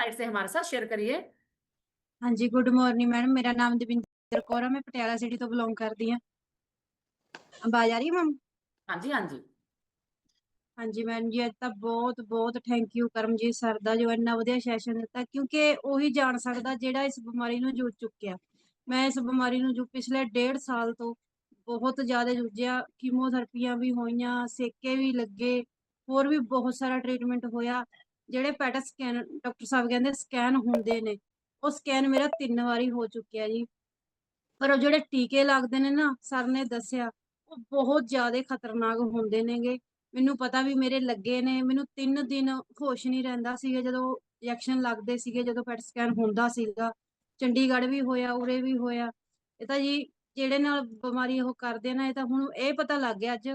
Side से हमारे साथ शेयर करिए ਹਾਂਜੀ ਗੁੱਡ ਮਾਰਨਿੰਗ ਮੈਡਮ ਮੇਰਾ ਨਾਮ ਦਵਿੰਦਰ ਕੌਰ ਆ ਮੈਂ ਪਟਿਆਲਾ ਸਿਟੀ ਤੋਂ ਬਿਲੋਂਗ ਕਰਦੀ ਆ ਆਵਾਜ਼ ਆ ਰਹੀ ਹੈ ਮੈਮ हाँ जी हाँ जी ਹਾਂਜੀ ਮੈਡਮ ਜੀ ਅੱਜ ਤਾਂ ਬਹੁਤ ਬਹੁਤ ਥੈਂਕ ਯੂ ਕਰਮਜੀਤ ਸਰ ਦਾ ਜੋ ਇੰਨਾ ਵਧੀਆ ਸੈਸ਼ਨ ਦਿੱਤਾ ਕਿਉਂਕਿ ਉਹੀ ਜਾਣ ਸਕਦਾ ਜਿਹੜਾ ਇਸ ਬਿਮਾਰੀ ਨੂੰ ਜੂਝ ਚੁੱਕਿਆ ਮੈਂ ਇਸ ਬਿਮਾਰੀ ਨੂੰ ਜੋ ਪਿਛਲੇ ਡੇਢ ਸਾਲ ਤੋਂ ਬਹੁਤ ਜ਼ਿਆਦਾ ਜੂਝਿਆ ਕੀਮੋਥੈਰੇਪੀਆਂ ਵੀ ਹੋਈਆਂ ਸੇਕੇ ਵੀ ਲੱਗੇ ਹੋਰ ਵੀ ਬਹੁਤ ਸਾਰਾ ਟ੍ਰੀਟਮੈਂਟ ਹੋਇਆ ਜਿਹੜੇ ਪੈਟ ਸਕੈਨ ਡਾਕਟਰ ਸਾਹਿਬ ਕਹਿੰਦੇ ਸਕੈਨ ਹੁੰਦੇ ਨੇ, ਉਹ ਸਕੈਨ ਮੇਰਾ ਤਿੰਨ ਵਾਰੀ ਹੋ ਚੁੱਕਿਆ ਜੀ। ਪਰ ਉਹ ਜਿਹੜੇ ਟੀਕੇ ਲੱਗਦੇ ਨੇ ਨਾ, ਸਰ ਨੇ ਦੱਸਿਆ, ਉਹ ਬਹੁਤ ਜ਼ਿਆਦਾ ਖਤਰਨਾਕ ਹੁੰਦੇ ਨੇਗੇ। ਮੈਨੂੰ ਪਤਾ ਵੀ ਮੇਰੇ ਲੱਗੇ ਨੇ, ਮੈਨੂੰ 3 ਦਿਨ ਹੋਸ਼ ਨਹੀਂ ਰਹਿੰਦਾ ਸੀਗਾ ਜਦੋਂ ਇੰਜੈਕਸ਼ਨ ਲੱਗਦੇ ਸੀਗੇ, ਜਦੋਂ ਪੈਟ ਸਕੈਨ ਹੁੰਦਾ ਸੀਗਾ। ਚੰਡੀਗੜ੍ਹ ਵੀ ਹੋਇਆ, ਉਰੇ ਵੀ ਹੋਇਆ। ਇਹ ਤਾਂ ਜੀ ਜਿਹੜੇ ਨਾਲ ਬਿਮਾਰੀ ਉਹ ਕਰਦੇ ਨਾ, ਇਹ ਤਾਂ ਹੁਣ ਇਹ ਪਤਾ ਲੱਗ ਗਿਆ ਅੱਜ।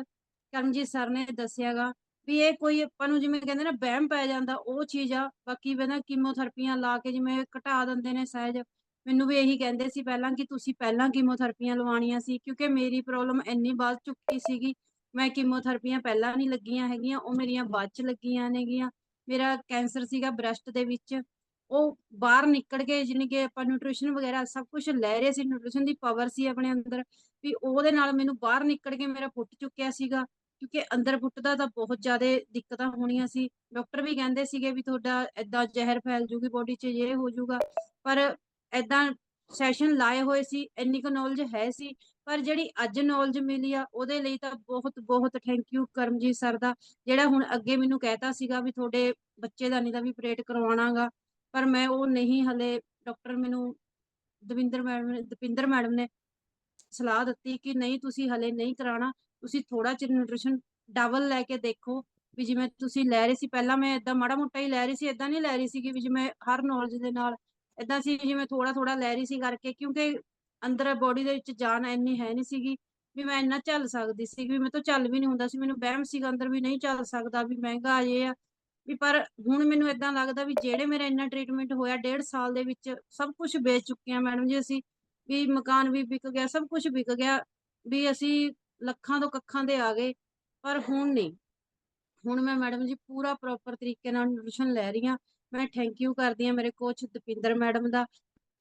ਕਰਮਜੀਤ ਸਰ ਨੇ ਦੱਸਿਆਗਾ ਵੀ ਇਹ ਕੋਈ ਆਪਾਂ ਨੂੰ ਜਿਵੇਂ ਕਹਿੰਦੇ ਨਾ ਵਹਿਮ ਪੈ ਜਾਂਦਾ, ਉਹ ਚੀਜ਼ ਆ, ਬਾਕੀ ਬੰਦਾ ਕੀਮੋਥੈਰੇਪੀਆਂ ਲਾ ਕੇ ਜਿਵੇਂ ਘਟਾ ਦਿੰਦੇ ਨੇ ਸਹਿਜ, ਮੈਨੂੰ ਵੀ ਇਹੀ ਕਹਿੰਦੇ ਸੀ ਪਹਿਲਾਂ ਕਿ ਤੁਸੀਂ ਪਹਿਲਾਂ ਕੀਮੋਥੈਰੇਪੀਆਂ ਲਵਾਉਣੀਆਂ ਸੀ, ਕਿਉਂਕਿ ਮੇਰੀ ਪ੍ਰੋਬਲਮ ਇੰਨੀ ਵੱਧ ਚੁੱਕੀ ਸੀਗੀ, ਮੈਂ ਕੀਮੋਥੈਰੇਪੀਆਂ ਪਹਿਲਾਂ ਨਹੀਂ ਲੱਗੀਆਂ ਹੈਗੀਆਂ, ਉਹ ਮੇਰੀਆਂ ਬਾਅਦ ਚ ਲੱਗੀਆਂ ਨੇਗੀਆਂ, ਮੇਰਾ ਕੈਂਸਰ ਸੀਗਾ ਬ੍ਰੈਸਟ ਦੇ ਵਿੱਚ, ਉਹ ਬਾਹਰ ਨਿਕਲ ਕੇ ਜਾਣੀ ਕਿ ਆਪਾਂ ਨਿਊਟ੍ਰੀਸ਼ਨ ਵਗੈਰਾ ਸਭ ਕੁਝ ਲੈ ਰਹੇ ਸੀ, ਨਿਊਟ੍ਰੀਸ਼ਨ ਦੀ ਪਾਵਰ ਸੀ ਆਪਣੇ ਅੰਦਰ, ਵੀ ਉਹਦੇ ਨਾਲ ਮੈਨੂੰ ਬਾਹਰ ਨਿਕਲ ਕੇ ਮੇਰਾ ਫੁੱਟ ਚੁੱਕਿਆ ਸੀਗਾ ਕਿਉਂਕਿ ਅੰਦਰ ਫੁੱਟਦਾ ਤਾਂ ਬਹੁਤ ਜ਼ਿਆਦਾ ਦਿੱਕਤਾਂ ਹੋਣੀਆਂ ਸੀ। ਡਾਕਟਰ ਵੀ ਕਹਿੰਦੇ ਸੀਗੇ ਵੀ ਤੁਹਾਡਾ ਏਦਾਂ ਜ਼ਹਿਰ ਫੈਲ ਜੂਗੀ ਬੋਡੀ 'ਚ ਇਹ ਹੋ ਜਾਊਗਾ ਪਰ ਏਦਾਂ ਸੈਸ਼ਨ ਲਾਏ ਹੋਏ ਸੀ, ਇੰਨੀ ਕੁ ਨੌਲੇਜ ਹੈ ਸੀ। ਪਰ ਜਿਹੜੀ ਅੱਜ ਨੌਲੇਜ ਮਿਲੀ ਆ, ਉਹਦੇ ਲਈ ਤਾਂ ਬਹੁਤ ਬਹੁਤ ਥੈਂਕ ਯੂ ਕਰਮਜੀਤ ਸਰ ਦਾ, ਜਿਹੜਾ ਹੁਣ ਅੱਗੇ ਮੈਨੂੰ ਕਹਿਤਾ ਸੀਗਾ ਵੀ ਤੁਹਾਡੇ ਬੱਚੇ ਦਾ ਨਹੀਂ ਤਾਂ ਵੀ ਪ੍ਰੇਟ ਕਰਵਾਉਣਾਗਾ। ਪਰ ਮੈਂ ਉਹ ਨਹੀਂ ਹਲੇ ਡਾਕਟਰ ਮੈਨੂੰ ਦਵਿੰਦਰ ਮੈਡਮ ਨੇ ਦਪਿੰਦਰ ਮੈਡਮ ਨੇ ਸਲਾਹ ਦਿੱਤੀ ਕਿ ਨਹੀਂ ਤੁਸੀਂ ਹਲੇ ਨਹੀਂ ਕਰਾਉਣਾ। ਤੁਸੀਂ ਥੋੜਾ ਚਿਰ ਨਿਊਟ੍ਰੀਸ਼ਨ ਡਬਲ ਲੈ ਕੇ ਦੇਖੋ ਵੀ ਜਿਵੇਂ ਤੁਸੀਂ ਲੈ ਰਹੇ ਸੀ, ਪਹਿਲਾਂ ਮੈਂ ਇਦਾਂ ਮਾੜਾ ਮੋਟਾ ਹੀ ਲੈ ਰਹੀ ਸੀ ਇਦਾਂ ਨਹੀਂ ਲੈ ਰਹੀ ਸੀਗੀ ਵੀ ਜਿਵੇਂ ਹਰ ਨੌਲੇਜ ਦੇ ਨਾਲ ਇਦਾਂ ਸੀ ਜਿਵੇਂ ਥੋੜਾ ਥੋੜਾ ਲੈ ਰਹੀ ਸੀ ਕਰਕੇ ਕਿਉਂਕਿ ਅੰਦਰ ਬੋਡੀ ਦੇ ਵਿੱਚ ਜਾਨ ਇੰਨੀ ਹੈ ਨਹੀਂ ਸੀਗੀ ਵੀ ਮੈਂ ਇੰਨਾ ਚੱਲ ਸਕਦੀ ਸੀ ਵੀ ਮੈਂ ਤਾਂ ਚੱਲ ਵੀ ਨਹੀਂ ਹੁੰਦਾ ਸੀ, ਮੈਨੂੰ ਵਹਿਮ ਸੀਗਾ ਅੰਦਰ ਵੀ ਨਹੀਂ ਚੱਲ ਸਕਦਾ ਵੀ ਮਹਿੰਗਾ ਇਹ ਆ, ਵੀ ਪਰ ਹੁਣ ਮੈਨੂੰ ਇਦਾਂ ਲੱਗਦਾ ਵੀ ਜਿਹੜੇ ਮੇਰਾ ਇੰਨਾ ਟ੍ਰੀਟਮੈਂਟ ਹੋਇਆ ਡੇਢ ਸਾਲ ਦੇ ਵਿੱਚ ਸਭ ਕੁਝ ਵੇਚ ਚੁੱਕੇ ਆ ਮੈਡਮ ਜੀ ਅਸੀਂ, ਵੀ ਮਕਾਨ ਵੀ ਵਿਕ ਗਿਆ, ਸਭ ਕੁਝ ਵਿਕ ਗਿਆ, ਵੀ ਅਸੀਂ ਲੱਖਾਂ ਤੋਂ ਕੱਖਾਂ ਦੇ ਆ ਗਏ, ਪਰ ਹੁਣ ਨਹੀਂ। ਹੁਣ ਮੈਂ ਮੈਡਮ ਜੀ ਪੂਰਾ ਪ੍ਰੋਪਰ ਤਰੀਕੇ ਨਾਲ ਨਿਊਟ੍ਰੀਸ਼ਨ ਲੈ ਰਹੀ ਹਾਂ। ਮੈਂ ਥੈਂਕ ਯੂ ਕਰਦੀ ਹਾਂ ਮੇਰੇ ਕੋਚ ਦਪਿੰਦਰ ਮੈਡਮ ਦਾ,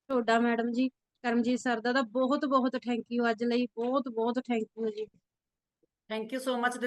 ਢੋਡਾ ਮੈਡਮ ਜੀ, ਕਰਮਜੀਤ ਸਰਦਾ ਦਾ ਬਹੁਤ ਬਹੁਤ ਥੈਂਕ ਯੂ ਅੱਜ ਲਈ ਬਹੁਤ ਬਹੁਤ thank you ji. Thank you so much